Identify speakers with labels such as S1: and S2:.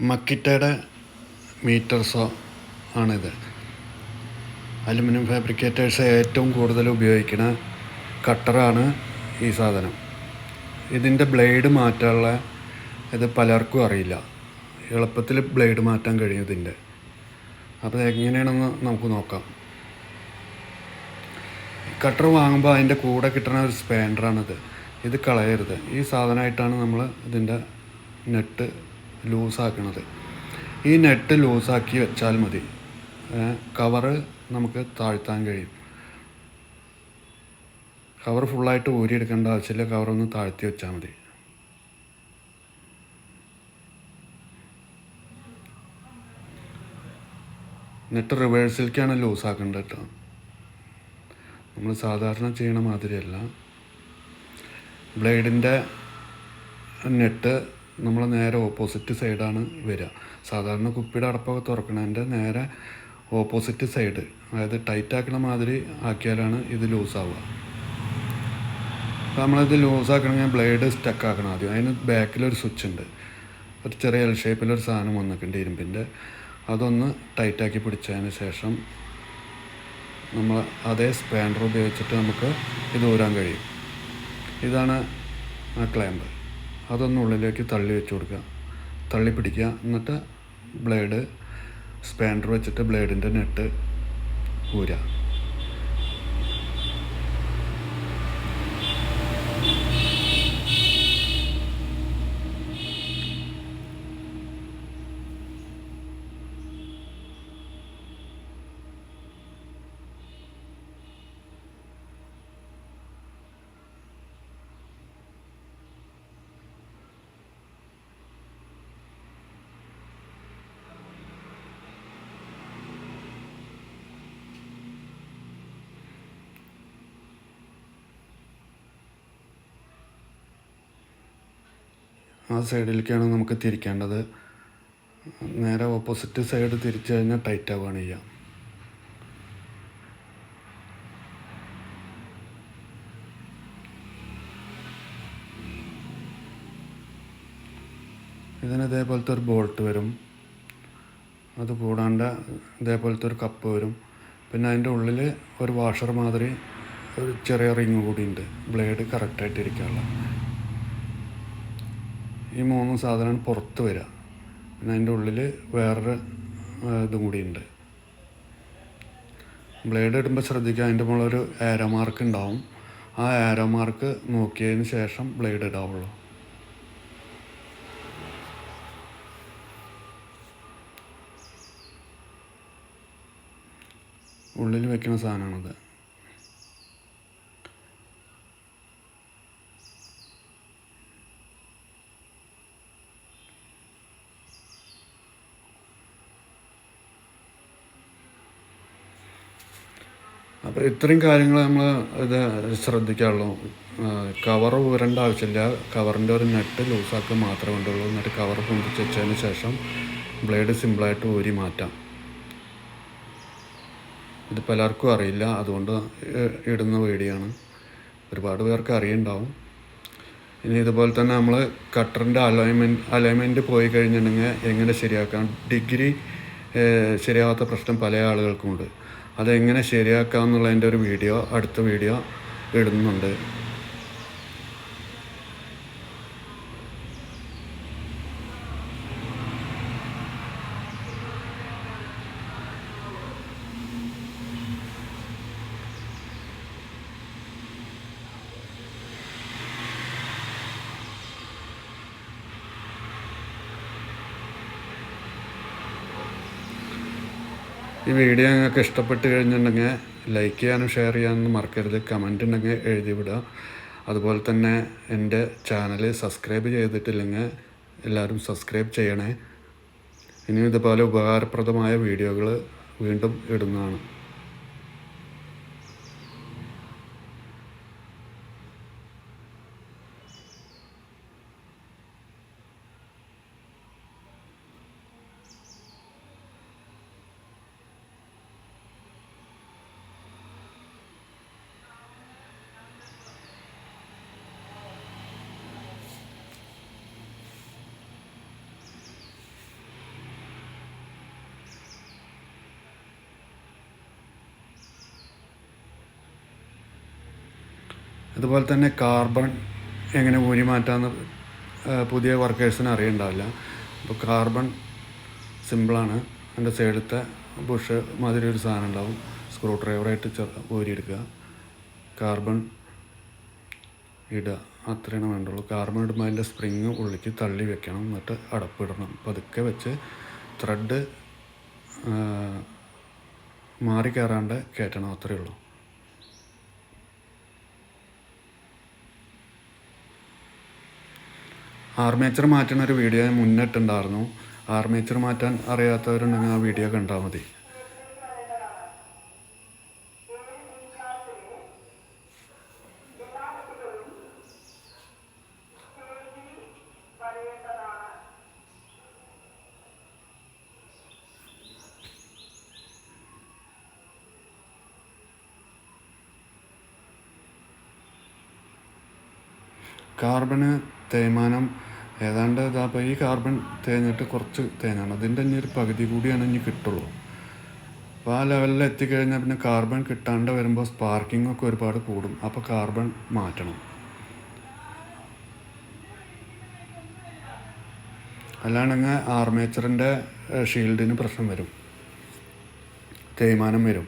S1: മക്കിറ്റയുടെ മീറ്റർസോ ആണിത്. Aluminium fabricators ഏറ്റവും കൂടുതൽ ഉപയോഗിക്കുന്ന കട്ടറാണ് ഈ സാധനം. ഇതിന്റെ ബ്ലേഡ് മാറ്റാനുള്ള ഇത് പലർക്കും അറിയില്ല. എളുപ്പത്തിൽ ബ്ലേഡ് മാറ്റാൻ കഴിയും ഇതിന്റെ. അപ്പോൾ എങ്ങനെയാണെന്ന് നമുക്ക് നോക്കാം. കട്ടർ വാങ്ങുമ്പോൾ അതിന്റെ കൂടെ കിട്ടുന്ന ഒരു സ്പാൻഡറാണിത്. ഇത് കളയരുത്. ഈ സാധനമായിട്ടാണ് നമ്മൾ ഇതിന്റെ നെറ്റ് ലൂസാക്കണത്. ഈ നെറ്റ് ലൂസാക്കി വെച്ചാൽ മതി. കവറ് നമുക്ക് താഴ്ത്താൻ കഴിയും. കവർ ഫുള്ളായിട്ട് ഊരിയെടുക്കേണ്ട ആവശ്യമില്ല. കവറൊന്ന് താഴ്ത്തി വെച്ചാൽ മതി. നെറ്റ് റിവേഴ്സിലേക്കാണ് ലൂസാക്കേണ്ടത് കേട്ടോ. നമ്മൾ സാധാരണ ചെയ്യണ മാതിരിയല്ല. ബ്ലേഡിന്റെ നെറ്റ് നമ്മൾ നേരെ ഓപ്പോസിറ്റ് സൈഡാണ് വരിക. സാധാരണ കുപ്പിയുടെ അടപ്പൊക്കെ തുറക്കണതിന്റെ നേരെ ഓപ്പോസിറ്റ് സൈഡ് അതായത് ടൈറ്റ് ആക്കണ മാതിരി ആക്കിയാലാണ് ഇത് ലൂസാവുക അപ്പോൾ നമ്മളിത് ലൂസാക്കണമെങ്കിൽ ബ്ലേഡ് സ്റ്റക്ക് ആക്കണം ആദ്യം. അതിന് ബാക്കിലൊരു സ്വിച്ച് ഉണ്ട്. ഒരു ചെറിയ എൽ ഷേപ്പിലൊരു സാധനം വന്നിട്ടുണ്ട് ഇരുമ്പിന്റെ അതൊന്ന് ടൈറ്റാക്കി പിടിച്ചതിന് ശേഷം നമ്മൾ അതേ സ്പാൻഡർ ഉപയോഗിച്ചിട്ട് നമുക്ക് ഇത് ഊരാൻ കഴിയും. ഇതാണ് ആ ക്ലാമ്പ് അതൊന്ന് ഉള്ളിലേക്ക് തള്ളി വെച്ച് കൊടുക്കുക. തള്ളി പിടിക്കുക. എന്നിട്ട് ബ്ലേഡ് സ്പാൻഡർ വെച്ചിട്ട് ബ്ലേഡിന്റെ നെട്ട് ഊരുക ആ സൈഡിലേക്കാണ് നമുക്ക് തിരിക്കേണ്ടത്. നേരെ ഓപ്പോസിറ്റ് സൈഡ് തിരിച്ചു കഴിഞ്ഞാൽ ടൈറ്റ് ആവുകയാണ് ചെയ്യുക. ഇതിന് ഇതേപോലത്തെ ഒരു ബോൾട്ട് വരും. അത് കൂടാണ്ട് ഇതേപോലത്തെ ഒരു കപ്പ് വരും. പിന്നെ അതിന്റെ ഉള്ളിൽ ഒരു വാഷർ മാതിരി ഒരു ചെറിയ റിങ് കൂടിയുണ്ട് ബ്ലേഡ് കറക്റ്റായിട്ട് ഇരിക്കാനുള്ള ഈ മൂന്ന് സാധനമാണ് പുറത്ത് വരിക. പിന്നെ അതിന്റെ ഉള്ളിൽ വേറൊരു ഇതും കൂടിയുണ്ട് ബ്ലേഡ് ഇടുമ്പോൾ ശ്രദ്ധിക്കുക അതിന്റെ മുകളിൽ ഒരു ആരോ മാർക്ക് ഉണ്ടാവും. ആ ഏരോ മാർക്ക് നോക്കിയതിന് ശേഷം ബ്ലേഡ് ഇടാവുള്ളൂ. ഉള്ളിൽ വെക്കുന്ന സാധനമാണത്. അപ്പോൾ ഇത്രയും കാര്യങ്ങൾ നമ്മൾ ഇത് ശ്രദ്ധിക്കാറുള്ളൂ കവർ ഊരേണ്ട ആവശ്യമില്ല കവറിന്റെ ഒരു നെറ്റ് ലൂസാക്കുക മാത്രമേ വേണ്ടുള്ളൂ എന്നിട്ട് കവർ പൊന്തിച്ച് വെച്ചതിന് ശേഷം ബ്ലേഡ് സിമ്പിളായിട്ട് ഊരി മാറ്റാം. ഇത് പലർക്കും അറിയില്ല. അതുകൊണ്ട് ഇടുന്ന വീഡിയോയാണ് ഒരുപാട് പേർക്ക് അറിയുണ്ടാവും. ഇനി ഇതുപോലെ തന്നെ നമ്മൾ കട്ടറിന്റെ അലൈൻമെന്റ് അലൈൻമെന്റ് പോയി കഴിഞ്ഞിട്ടുണ്ടെങ്കിൽ എങ്ങനെ ശരിയാക്കാം? ഡിഗ്രി ശരിയാവാത്ത പ്രശ്നം പല ആളുകൾക്കുമുണ്ട് അതെങ്ങനെ ശരിയാക്കാം എന്നുള്ളതിന്റെ ഒരു വീഡിയോ അടുത്ത വീഡിയോ ഇടുന്നുണ്ട്. ഈ വീഡിയോ നിങ്ങൾക്ക് ഇഷ്ടപ്പെട്ട് കഴിഞ്ഞിട്ടുണ്ടെങ്കിൽ ലൈക്ക് ചെയ്യാനും ഷെയർ ചെയ്യാനും മറക്കരുത്. കമന്റ് ഉണ്ടെങ്കിൽ എഴുതി വിടുക അതുപോലെ തന്നെ എന്റെ ചാനൽ സബ്സ്ക്രൈബ് ചെയ്തിട്ടില്ലെങ്കിൽ എല്ലാവരും സബ്സ്ക്രൈബ് ചെയ്യണേ. ഇനിയും ഇതുപോലെ ഉപകാരപ്രദമായ വീഡിയോകൾ വീണ്ടും ഇടുന്നതാണ്. അതുപോലെ തന്നെ കാർബൺ എങ്ങനെ ഊരി മാറ്റാമെന്ന് പുതിയ വർക്കേഴ്സിന് അറിയണ്ടാവില്ല. അപ്പോൾ കാർബൺ സിമ്പിളാണ് അതിന്റെ സൈഡത്തെ ബുഷ് മാതിരി ഒരു സാധനം ഉണ്ടാവും. സ്ക്രൂ ഡ്രൈവറായിട്ട് ഊരിയെടുക്കുക. കാർബൺ ഇടുക അത്രയാണ് വേണ്ടുള്ളൂ. കാർബൺ ഇടുമ്പോൾ അതിന്റെ സ്പ്രിങ് ഉള്ളിക്ക് തള്ളി വെക്കണം. എന്നിട്ട് അടപ്പിടണം പതുക്കെ വെച്ച് ത്രെഡ് മാറി കയറാണ്ട് കയറ്റണം. അത്രയേ ഉള്ളൂ ആർമേച്ചർ മാറ്റുന്ന ഒരു വീഡിയോ ഞാൻ മുന്നിട്ടുണ്ടായിരുന്നു ആർമേച്ചർ മാറ്റാൻ അറിയാത്തവരുണ്ടെങ്കിൽ ആ വീഡിയോ കണ്ടാൽ മതി. കാർബണ് തേയ്മാനം ഏതാണ്ട് ഇതാപ്പോൾ ഈ കാർബൺ തേഞ്ഞിട്ട് കുറച്ച് തേനാണ്. അതിന്റെ ഇനി ഒരു പകുതി കൂടിയാണ് ഇനി കിട്ടുള്ളൂ. അപ്പോൾ ആ ലെവലിൽ എത്തിക്കഴിഞ്ഞാൽ പിന്നെ കാർബൺ കിട്ടാണ്ട് വരുമ്പോൾ സ്പാർക്കിംഗ് ഒക്കെ ഒരുപാട് കൂടും. അപ്പോൾ കാർബൺ മാറ്റണം. അല്ലാണ്ടെങ്കിൽ ആർമേച്ചറിന്റെ ഷീൽഡിന് പ്രശ്നം വരും. തേയ്മാനം വരും.